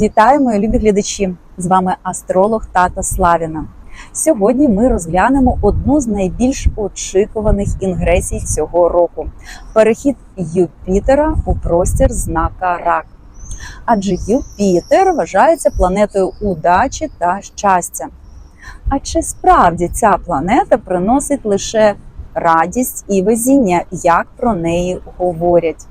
Вітаю, мої любі глядачі! З вами астролог Тата Славіна. Сьогодні ми розглянемо одну з найбільш очікуваних інгресій цього року перехід Юпітера у простір знака Рак. Адже Юпітер вважається планетою удачі та щастя. А чи справді ця планета приносить лише радість і везіння, як про неї говорять?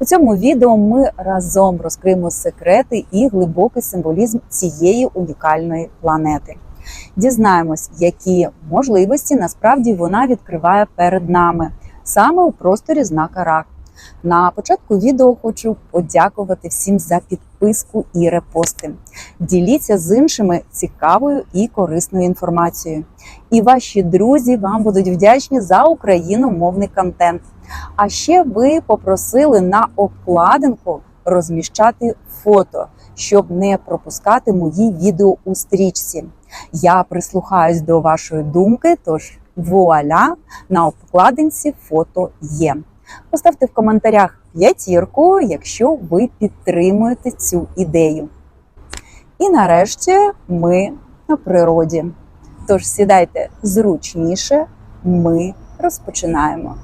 У цьому відео ми разом розкриємо секрети і глибокий символізм цієї унікальної планети. Дізнаємось, які можливості насправді вона відкриває перед нами саме у просторі знака Рак. На початку відео хочу подякувати всім за підписку і репости. Діліться з іншими цікавою і корисною інформацією. І ваші друзі вам будуть вдячні за україномовний контент. А ще ви попросили на обкладинку розміщати фото, щоб не пропускати мої відео у стрічці. Я прислухаюсь до вашої думки, тож вуаля на обкладинці фото є. Поставте в коментарях п'ятірку, якщо ви підтримуєте цю ідею. І нарешті ми на природі. Тож сідайте зручніше, ми розпочинаємо.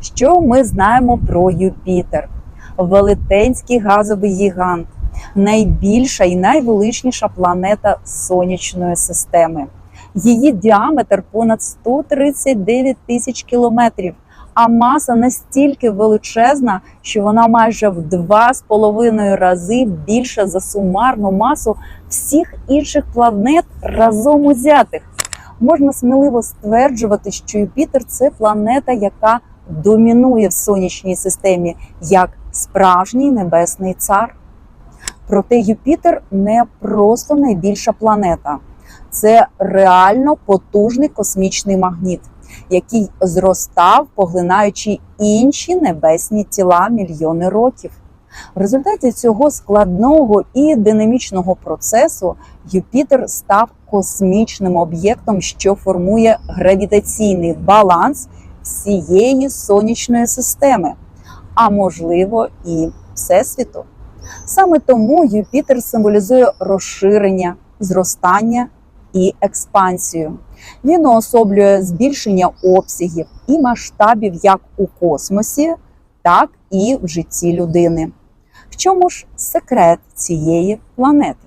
Що ми знаємо про Юпітер? Велетенський газовий гігант, найбільша і найвеличніша планета сонячної системи. Її діаметр понад 139 тисяч кілометрів, а маса настільки величезна, що вона майже в два з половиною рази більша за сумарну масу всіх інших планет разом узятих. Можна сміливо стверджувати, що Юпітер це планета, яка домінує в сонячній системі як справжній небесний цар. Проте Юпітер не просто найбільша планета, це реально потужний космічний магніт, який зростав, поглинаючи інші небесні тіла мільйони років. В результаті цього складного і динамічного процесу Юпітер став космічним об'єктом, що формує гравітаційний баланс всієї сонячної системи, а можливо і всесвіту. Саме тому Юпітер символізує розширення, зростання і експансію. Він уособлює збільшення обсягів і масштабів як у космосі, так і в житті людини. В чому ж секрет цієї планети?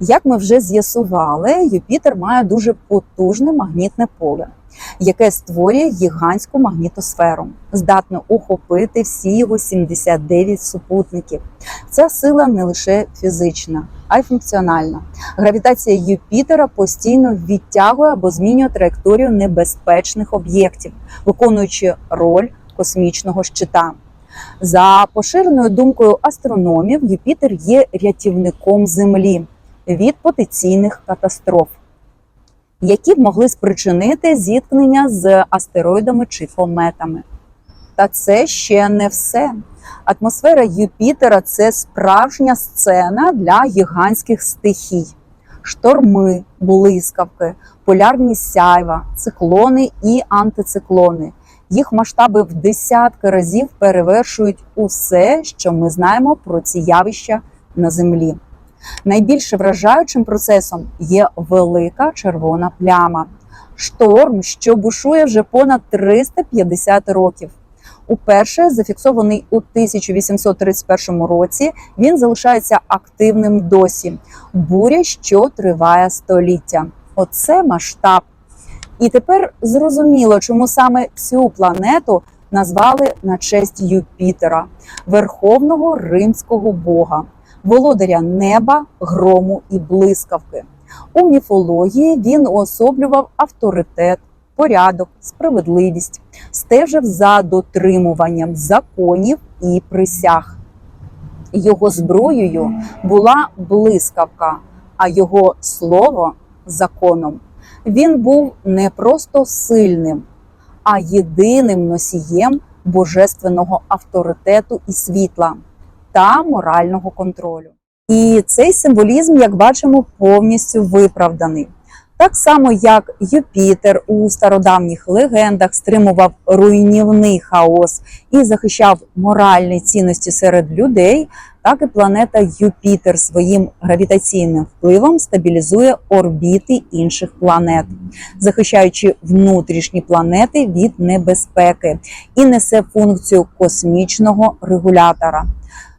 Як ми вже з'ясували, Юпітер має дуже потужне магнітне поле, яке створює гігантську магнітосферу, здатне охопити всі його 79 супутників. Ця сила не лише фізична, а й функціональна. Гравітація Юпітера постійно відтягує або змінює траєкторію небезпечних об'єктів, виконуючи роль космічного щита. За поширеною думкою астрономів, Юпітер є рятівником Землі від потенційних катастроф, які б могли спричинити зіткнення з астероїдами чи кометами. Та це ще не все. Атмосфера Юпітера це справжня сцена для гігантських стихій. Шторми, блискавки, полярні сяйва, циклони і антициклони. Їх масштаби в десятки разів перевершують усе, що ми знаємо про ці явища на Землі. Найбільш вражаючим процесом є велика червона пляма, шторм, що бушує вже понад 350 років. Уперше зафіксований у 1831 році, він залишається активним досі. Буря, що триває століття. Оце масштаб. І тепер зрозуміло, чому саме цю планету назвали на честь Юпітера, верховного римського бога, володаря неба, грому і блискавки. У міфології він уособлював авторитет, порядок, справедливість, стежив за дотримуванням законів і присяг. Його зброєю була блискавка, а його слово законом. Він був не просто сильним, а єдиним носієм божественного авторитету і світла та морального контролю. І цей символізм, як бачимо, повністю виправданий. Так само, як Юпітер у стародавніх легендах стримував руйнівний хаос і захищав моральні цінності серед людей, так і планета Юпітер своїм гравітаційним впливом стабілізує орбіти інших планет, захищаючи внутрішні планети від небезпеки і несе функцію космічного регулятора,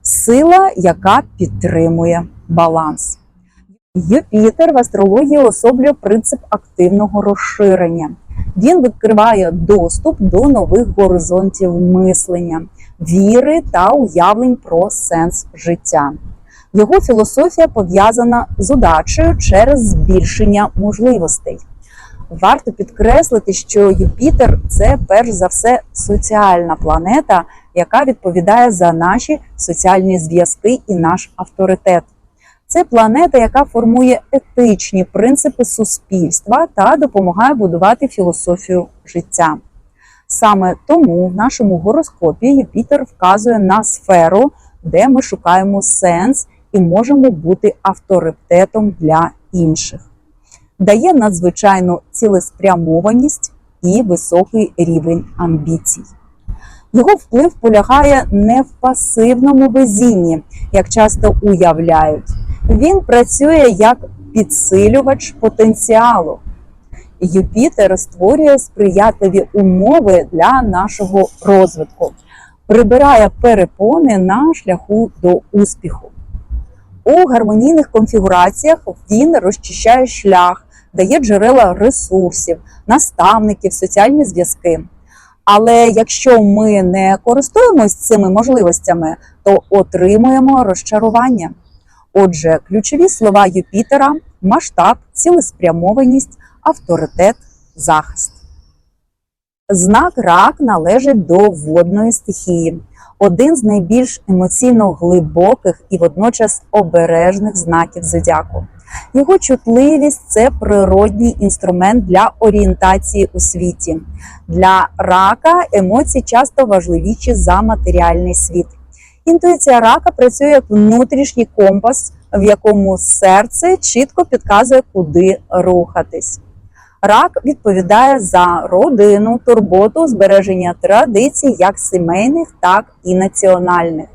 сила, яка підтримує баланс. Юпітер в астрології особлює принцип активного розширення. Він відкриває доступ до нових горизонтів мислення, віри та уявлень про сенс життя. Його філософія пов'язана з удачею через збільшення можливостей. Варто підкреслити, що Юпітер це перш за все соціальна планета, яка відповідає за наші соціальні зв'язки і наш авторитет. Це планета, яка формує етичні принципи суспільства та допомагає будувати філософію життя. Саме тому в нашому гороскопі Юпітер вказує на сферу, де ми шукаємо сенс і можемо бути авторитетом для інших, дає надзвичайну цілеспрямованість і високий рівень амбіцій. Його вплив полягає не в пасивному везінні, як часто уявляють. Він працює як підсилювач потенціалу. Юпітер створює сприятливі умови для нашого розвитку, прибирає перепони на шляху до успіху. У гармонійних конфігураціях він розчищає шлях, дає джерела ресурсів, наставників, соціальні зв'язки. Але якщо ми не користуємось цими можливостями, то отримуємо розчарування. Отже, ключові слова Юпітера масштаб, цілеспрямованість, авторитет, захист. Знак рак належить до водної стихії, один з найбільш емоційно глибоких і водночас обережних знаків зодіаку. Його чутливість це природній інструмент для орієнтації у світі. Для рака емоції часто важливіші за матеріальний світ. Інтуїція рака працює як внутрішній компас, в якому серце чітко підказує, куди рухатись. Рак відповідає за родину, турботу, збереження традицій, як сімейних, так і національних.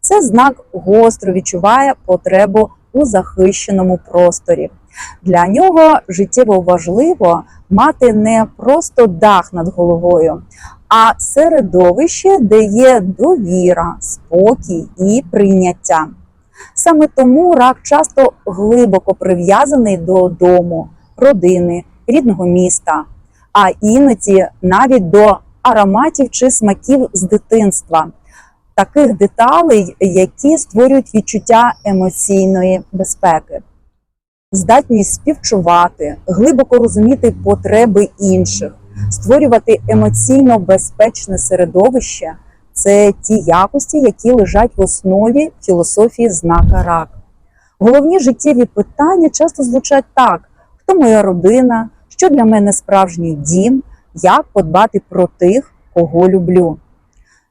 Це знак гостро відчуває потребу у захищеному просторі. Для нього життєво важливо мати не просто дах над головою, а середовище, де є довіра, спокій і прийняття. Саме тому рак часто глибоко прив'язаний до дому, родини, рідного міста, а іноді навіть до ароматів чи смаків з дитинства, таких деталей, які створюють відчуття емоційної безпеки. Здатність співчувати, глибоко розуміти потреби інших, створювати емоційно безпечне середовище це ті якості, які лежать в основі філософії знака рак. Головні життєві питання часто звучать так: хто моя родина, що для мене справжній дім, як подбати про тих, кого люблю.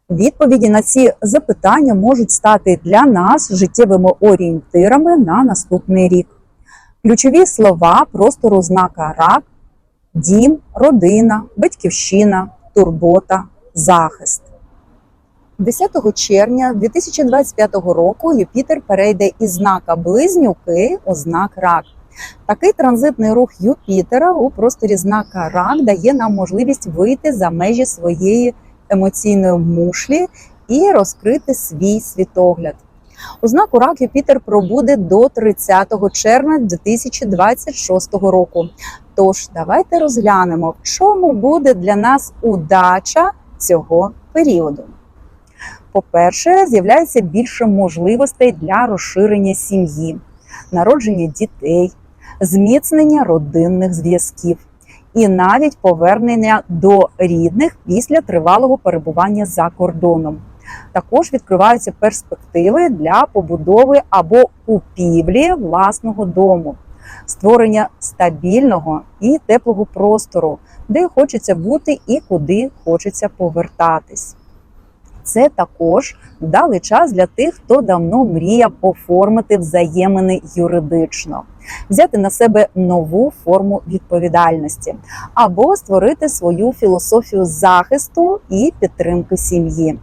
Відповіді на ці запитання можуть стати для нас життєвими орієнтирами на наступний рік. Ключові слова простору знака рак, дім, родина, батьківщина, турбота, захист. 10 червня 2025 року Юпітер перейде із знака Близнюки у знак Рак. Такий транзитний рух Юпітера у просторі знака Рак дає нам можливість вийти за межі своєї емоційної мушлі і розкрити свій світогляд. У знаку Рак Юпітер пробуде до 30 червня 2026 року. Тож давайте розглянемо, в чому буде для нас удача цього періоду. По-перше, з'являється більше можливостей для розширення сім'ї, народження дітей, зміцнення родинних зв'язків і навіть повернення до рідних після тривалого перебування за кордоном. Також відкриваються перспективи для побудови або купівлі власного дому, створення стабільного і теплого простору, де хочеться бути і куди хочеться повертатись. Це також вдалий час для тих, хто давно мріяв оформити взаємини юридично, взяти на себе нову форму відповідальності або створити свою філософію захисту і підтримки сім'ї.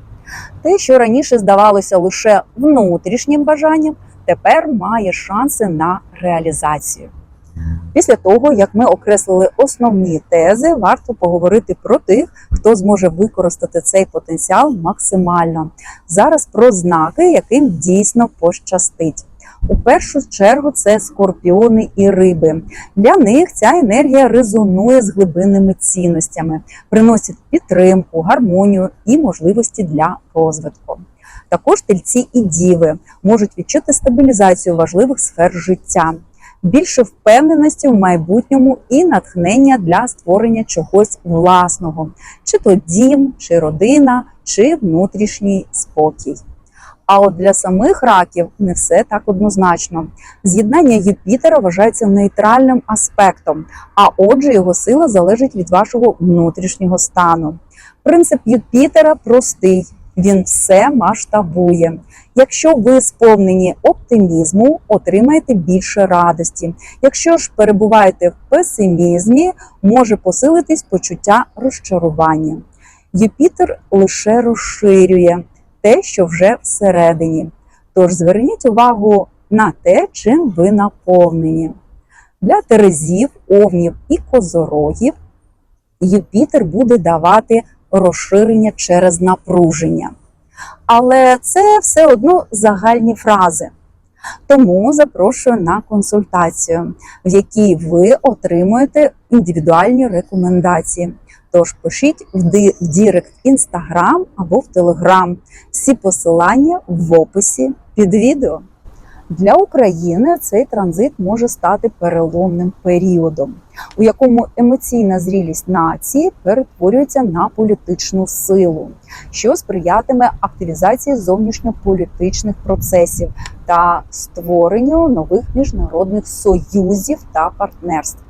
Те, що раніше здавалося лише внутрішнім бажанням, тепер має шанси на реалізацію. Після того, як ми окреслили основні тези, варто поговорити про тих, хто зможе використати цей потенціал максимально. Зараз про знаки, яким дійсно пощастить. У першу чергу це скорпіони і риби. Для них ця енергія резонує з глибинними цінностями, приносить підтримку, гармонію і можливості для розвитку. Також тельці і діви можуть відчути стабілізацію важливих сфер життя, більше впевненості в майбутньому і натхнення для створення чогось власного, чи то дім, чи родина, чи внутрішній спокій. А от для самих раків не все так однозначно. З'єднання Юпітера вважається нейтральним аспектом, а отже, його сила залежить від вашого внутрішнього стану. Принцип Юпітера простий. Він все масштабує. Якщо ви сповнені оптимізму, отримаєте більше радості. Якщо ж перебуваєте в песимізмі, може посилитись почуття розчарування. Юпітер лише розширює те, що вже всередині. Тож зверніть увагу на те, чим ви наповнені. Для терезів, овнів і козорогів Юпітер буде давати розширення через напруження. Але це все одно загальні фрази. Тому запрошую на консультацію, в якій ви отримуєте індивідуальні рекомендації. Тож пишіть в Дірект Інстаграм або в Телеграм. Всі посилання в описі під відео. Для України цей транзит може стати переломним періодом, у якому емоційна зрілість нації перетворюється на політичну силу, що сприятиме активізації зовнішньополітичних процесів та створенню нових міжнародних союзів та партнерств.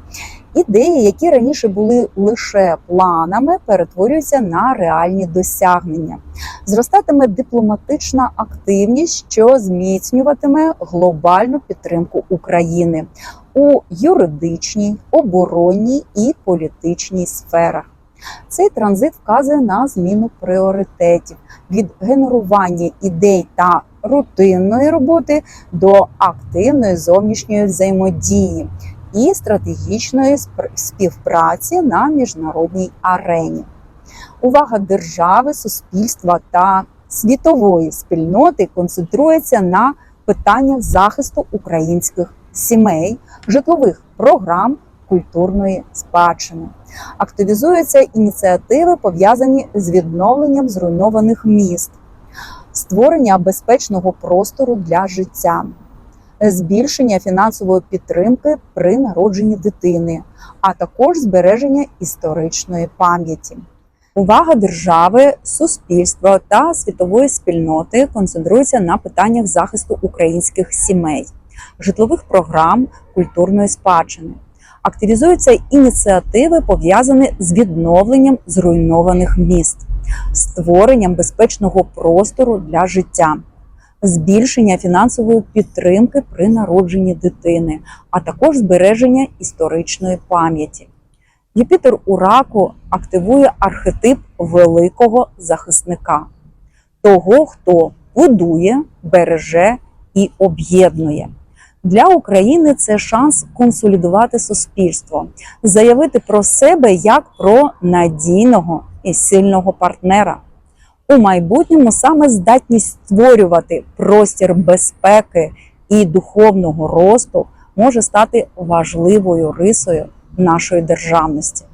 Ідеї, які раніше були лише планами, перетворюються на реальні досягнення. Зростатиме дипломатична активність, що зміцнюватиме глобальну підтримку України у юридичній, оборонній і політичній сферах. Цей транзит вказує на зміну пріоритетів від генерування ідей та рутинної роботи до активної зовнішньої взаємодії і стратегічної співпраці на міжнародній арені. Увага держави, суспільства та світової спільноти концентрується на питаннях захисту українських сімей, житлових програм, культурної спадщини. Активізуються ініціативи, пов'язані з відновленням зруйнованих міст, створення безпечного простору для життя, збільшення фінансової підтримки при народженні дитини, а також збереження історичної пам'яті. Увага держави, суспільства та світової спільноти концентрується на питаннях захисту українських сімей, житлових програм, культурної спадщини. Активізуються ініціативи, пов'язані з відновленням зруйнованих міст, створенням безпечного простору для життя, збільшення фінансової підтримки при народженні дитини, а також збереження історичної пам'яті. Юпітер у раку активує архетип великого захисника, того, хто будує, береже і об'єднує. Для України це шанс консолідувати суспільство, заявити про себе як про надійного і сильного партнера. У майбутньому саме здатність створювати простір безпеки і духовного росту може стати важливою рисою нашої державності.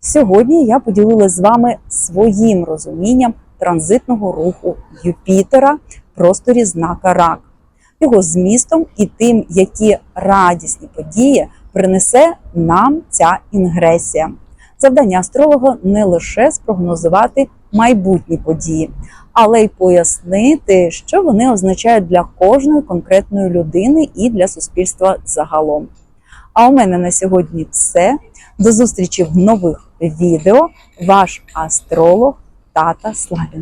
Сьогодні я поділилася з вами своїм розумінням транзитного руху Юпітера в просторі знака Рак, його змістом і тим, які радісні події принесе нам ця інгресія. Завдання астролога не лише спрогнозувати майбутні події, але й пояснити, що вони означають для кожної конкретної людини і для суспільства загалом. А у мене на сьогодні все. До зустрічі в нових відео. Ваш астролог Тата Славін.